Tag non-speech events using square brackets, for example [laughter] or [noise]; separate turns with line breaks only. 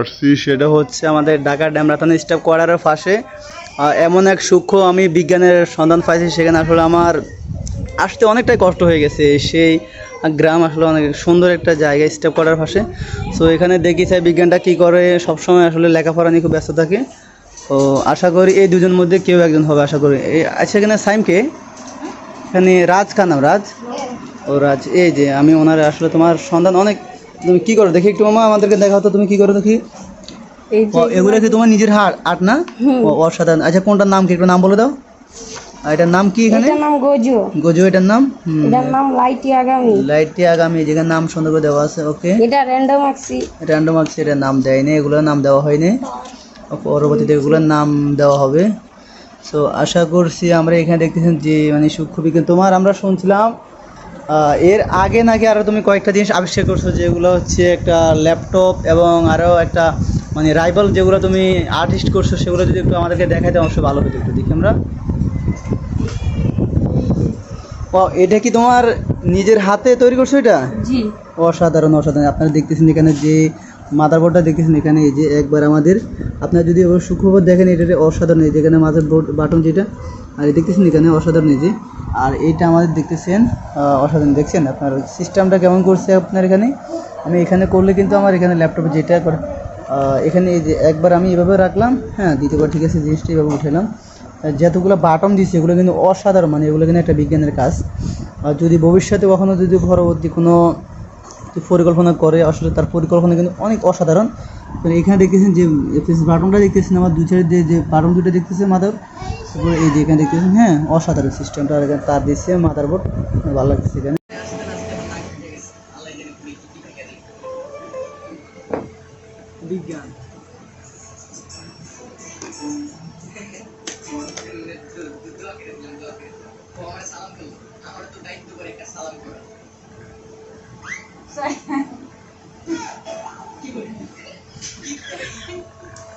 আসছি
সেটা হচ্ছে আমাদের ঢাকা ড্যাম রাতান স্টাফ কোয়ার্টারের পাশে। এমন এক সূক্ষ্ম আমি বিজ্ঞানের সন্ধান পাইছি, সেখানে আসলে আমার আসতে অনেকটাই কষ্ট হয়ে গেছে। সেই গ্রাম আসলে অনেক সুন্দর একটা জায়গা স্টাফ কোয়ার্টার পাশে। সো এখানে দেখি চাই বিজ্ঞানটা কী করে, সবসময় আসলে লেখাপড়া নিয়ে খুব ব্যস্ত থাকে। তো আশা করি এই দুজন মধ্যে কেউ একজন হবে, আশা করি। আচ্ছা এখানে সাইমকে? এখানে রাজ নাম? রাজ? ও রাজ, এই যে আমি ওনার আসলে তোমার সন্ধান অনেক তুমি কি করো? দেখি একটু মামা আমাদেরকে দেখাও তো তুমি কি করো দেখি। এগুলো কি তোমার নিজের হাট আট না? অসাধারণ। আচ্ছা কোনটার নাম কি? একটু নাম বলে দাও। এটার নাম কি এখানে?
এটার নাম গজু।
গজু এটার নাম?
এটার নাম লাইটি আগামী।
লাইটটি আগামী যেখানে নাম সুন্দর করে দেওয়া আছে ওকে।
এটা র্যান্ডম আক্সি
র্যান্ডম আছে এটার নাম দেয়নি এগুলোর নাম দেওয়া হয়নি। পরবর্তীতে এগুলোর নাম দেওয়া হবে। সো আশা করছি আমরা এখানে দেখতেছেন যে মানে সূক্ষ্ম বিজ্ঞান তোমার আমরা শুনছিলাম এর আগে নাকি আরও তুমি কয়েকটা জিনিস আবিষ্কার করছ যেগুলো হচ্ছে একটা ল্যাপটপ এবং আরও একটা মানে রাইভাল যেগুলো তুমি আর্টিস্ট করছ সেগুলো যদি একটু আমাদেরকে দেখাইতে অবশ্যই ভালো হতো একটু দেখি আমরা। ও এটা কি তোমার নিজের হাতে তৈরি করছ এটা?
জি।
অসাধারণ অসাধারণ। আপনারা দেখতেছেন এখানে যে মাদারবোর্ডটা দেখতেছেন এখানে এই যে একবার আমাদের। আপনারা যদি সুখবর দেখেন এটা অসাধারণ এই যে এখানে মাদার বোর্ড বাটন যেটা আর এই দেখতেছেন এখানে অসাধারণ এই যে আর এইটা আমাদের দেখতেছেন অসাধারণ দেখছেন আপনার সিস্টেমটা কেমন করছে আপনার এখানে? আমি এখানে করলে কিন্তু আমার এখানে ল্যাপটপে যেটা এখানে এই যে একবার আমি এভাবে রাখলাম হ্যাঁ দ্বিতীয়বার ঠিক আছে, জিনিসটা এভাবে উঠালাম যতগুলো বাটন দিচ্ছে এগুলো কিন্তু অসাধারণ মানে এগুলো কিন্তু একটা বিজ্ঞানের কাজ। আর যদি ভবিষ্যতে কখনও যদি পরবর্তী কোনো পরিকল্পনা করে। আসলে তার পরিকল্পনা কিন্তু অনেক অসাধারণ। এখানে দেখতেছেন যে ফেস বাটনটা দেখতেছেন আমার দুই চারিদিকে যে বাটন দুটো দেখতেছে মাদার তারপরে এই যে এখানে দেখতেছেন হ্যাঁ অসাধারণ সিস্টেমটা আর এখানে তার দিচ্ছে মাদার বোর্ড ভালো লাগছে এখানে। বিজ্ঞান। [laughs] আমার তো দায়িত্ব করে একটা সালাম করা। 对 [laughs]